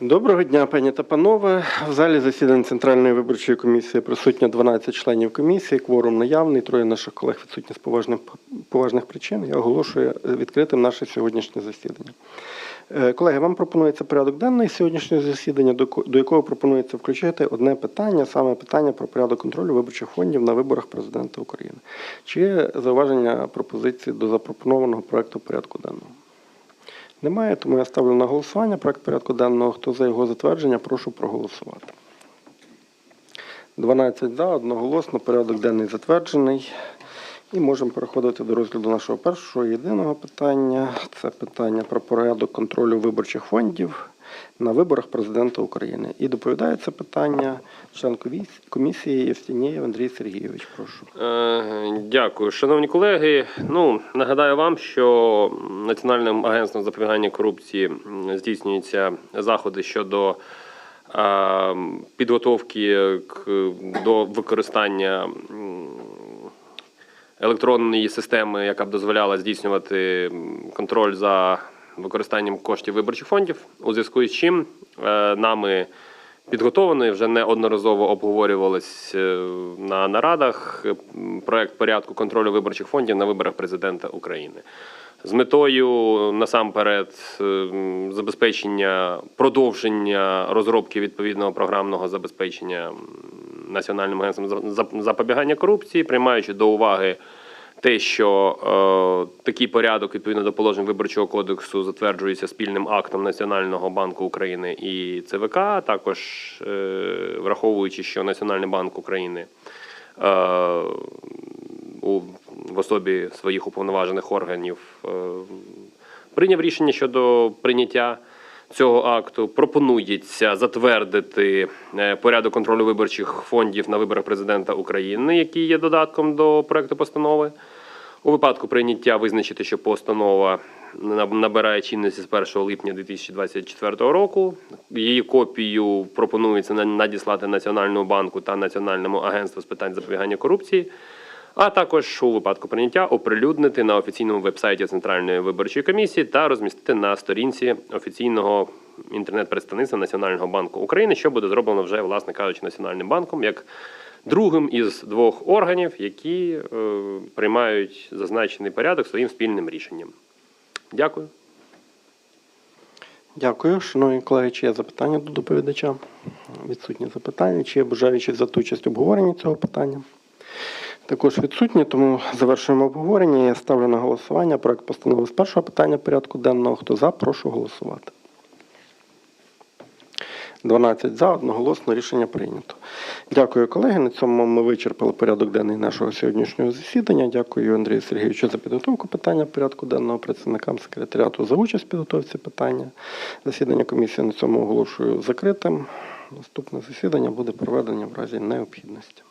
Доброго дня, пані та панове. В залі засідань Центральної виборчої комісії присутньо 12 членів комісії. Кворум наявний. Троє наших колег відсутні з поважних, поважних причин. Я оголошую відкритим наше сьогоднішнє засідання. Е, Колеги, вам пропонується порядок денний сьогоднішнього засідання, до якого пропонується включити одне питання, саме питання про порядок контролю виборчих фондів на виборах президента України. Чи є зауваження пропозиції до запропонованого проекту порядку денного? Немає, тому я ставлю на голосування проект порядку денного. Хто за його затвердження, прошу проголосувати. 12 за, одноголосно, порядок денний затверджений. І можемо переходити до розгляду нашого першого єдиного питання. Це питання про порядок контролю виборчих фондів на виборах президента України. І доповідає це питання член комісії Євстінєєв Андрій Сергійович. Прошу. Е, Дякую, шановні колеги. Ну нагадаю вам, що Національним агентством запобігання корупції здійснюються заходи щодо е, підготовки к- до використання електронної системи, яка б дозволяла здійснювати контроль за використанням коштів виборчих фондів, у зв'язку з чим е, нами підготовлений, вже неодноразово обговорювалось е, на нарадах е, проект порядку контролю виборчих фондів на виборах президента України. З метою насамперед забезпечення продовження розробки відповідного програмного забезпечення Національним агентством за- за- запобігання корупції, приймаючи до уваги те, що е, такий порядок відповідно до положень виборчого кодексу затверджується спільним актом Національного банку України і ЦВК, також е, враховуючи, що Національний банк України е, у, в особі своїх уповноважених органів е, прийняв рішення щодо прийняття цього акту. Пропонується затвердити е, порядок контролю виборчих фондів на виборах президента України, який є додатком до проекту постанови. У випадку прийняття визначити, що постанова набирає чинності з 1 липня 2024 року. Її копію пропонується на- надіслати Національному банку та Національному агентству з питань запобігання корупції. А також у випадку прийняття оприлюднити на офіційному вебсайті Центральної виборчої комісії та розмістити на сторінці офіційного інтернет-представництва Національного банку України, що буде зроблено вже, власне кажучи, Національним банком як другим із двох органів, які е, приймають зазначений порядок своїм спільним рішенням. Дякую. Дякую. Шановні колеги, чи є запитання до доповідача? Відсутні запитання. Чи є бажаючі взяти участь в обговоренні цього питання? Також відсутні, тому завершуємо обговорення. Я ставлю на голосування проект постанови з першого питання порядку денного. Хто за, прошу голосувати. 12 за, одноголосно рішення прийнято. Дякую, колеги. На цьому ми вичерпали порядок денний нашого сьогоднішнього засідання. Дякую Андрію Сергійовичу за підготовку питання порядку денного, працівникам секретаріату за участь в підготовці питання. Засідання комісії на цьому оголошую закритим. Наступне засідання буде проведення в разі необхідності.